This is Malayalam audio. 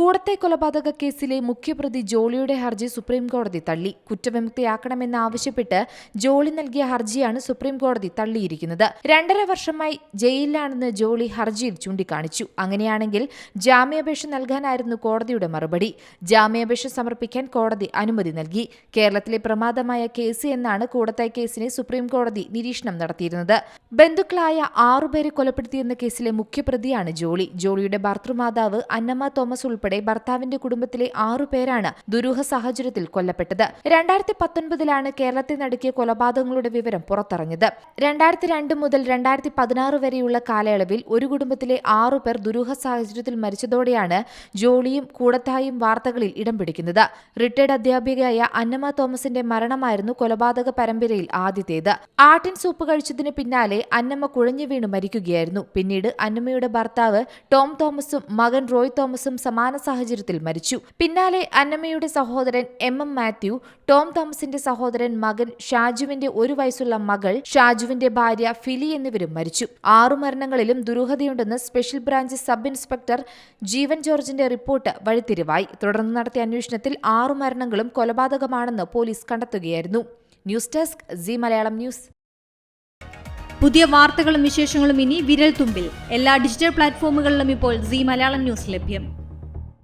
കൂടത്തെ കൊലപാതക കേസിലെ മുഖ്യപ്രതി ജോളിയുടെ ഹർജി സുപ്രീം കോടതി തള്ളി. കുറ്റവിമുക്തിയാക്കണമെന്നാവശ്യപ്പെട്ട് ജോളി നൽകിയ ഹർജിയാണ് സുപ്രീം കോടതി തള്ളിയിരിക്കുന്നത്. രണ്ടര വർഷമായി ജയിലിലാണെന്ന് ജോളി ഹർജിയിൽ ചൂണ്ടിക്കാണിച്ചു. അങ്ങനെയാണെങ്കിൽ ജാമ്യാപേക്ഷ നൽകാനായിരുന്നു കോടതിയുടെ മറുപടി. ജാമ്യാപേക്ഷ സമർപ്പിക്കാൻ കോടതി അനുമതി നൽകി. കേരളത്തിലെ പ്രമാദമായ കേസ് എന്നാണ് കൂടത്തെ കേസിനെ സുപ്രീം കോടതി നിരീക്ഷണം നടത്തിയിരുന്നത്. ബന്ധുക്കളായ ആറുപേരെ കൊലപ്പെടുത്തിയെന്ന കേസിലെ മുഖ്യപ്രതിയാണ് ജോളി. ജോളിയുടെ ഭർത്തൃമാതാവ് അന്നമ്മ തോമസ് ഉൾപ്പെടെ ഭർത്താവിന്റെ കുടുംബത്തിലെ ആറുപേരാണ് ദുരൂഹ സാഹചര്യത്തിൽ കൊല്ലപ്പെട്ടത്. രണ്ടായിരത്തി പത്തൊൻപതിലാണ് കേരളത്തിൽ നടക്കിയ കൊലപാതകങ്ങളുടെ വിവരം പുറത്തറിഞ്ഞത് രണ്ടായിരത്തി രണ്ട് മുതൽ രണ്ടായിരത്തി പതിനാറ് വരെയുള്ള കാലയളവിൽ ഒരു കുടുംബത്തിലെ ആറുപേർ ദുരൂഹ സാഹചര്യത്തിൽ മരിച്ചതോടെയാണ് ജോളിയും കൂടത്തായും വാർത്തകളിൽ ഇടം പിടിക്കുന്നത്. റിട്ടയർഡ് അധ്യാപികയായ അന്നമ്മ തോമസിന്റെ മരണമായിരുന്നു കൊലപാതക പരമ്പരയിൽ ആദ്യത്തേത്. ആട്ടിൻ സൂപ്പ് കഴിച്ചതിന് പിന്നാലെ അന്നമ്മ കുഴഞ്ഞു വീണ് മരിക്കുകയായിരുന്നു. പിന്നീട് അന്നമ്മയുടെ ഭർത്താവ് ടോം തോമസും മകൻ റോയ് തോമസും സമാന സാഹചര്യത്തിൽ മരിച്ചു. പിന്നാലെ അന്നമ്മയുടെ സഹോദരൻ എം. എം. മാത്യു ടോം തോമസിന്റെ സഹോദരൻ മകൻ ഷാജുവിന്റെ ഒരു വയസ്സുള്ള മകൾ ഷാജുവിന്റെ ഭാര്യ ഫിലി എന്നിവരും മരിച്ചു. ആറു മരണങ്ങളിലും ദുരൂഹതയുണ്ടെന്ന് special branch sub inspector Jeevan ജോർജിന്റെ റിപ്പോർട്ട് വഴിത്തിരിവായി. തുടർന്ന് നടത്തിയ അന്വേഷണത്തിൽ ആറു മരണങ്ങളും കൊലപാതകമാണെന്ന് പോലീസ് കണ്ടെത്തുകയായിരുന്നു. News desk G Malayalam news. പുതിയ വാർത്തകളും വിശേഷങ്ങളും ഇനി വിരൽ തുമ്പിൽ എല്ലാ ഡിജിറ്റൽ പ്ലാറ്റ്ഫോമുകളിലും ഇപ്പോൾ സി മലയാളം ന്യൂസ് ലഭ്യം.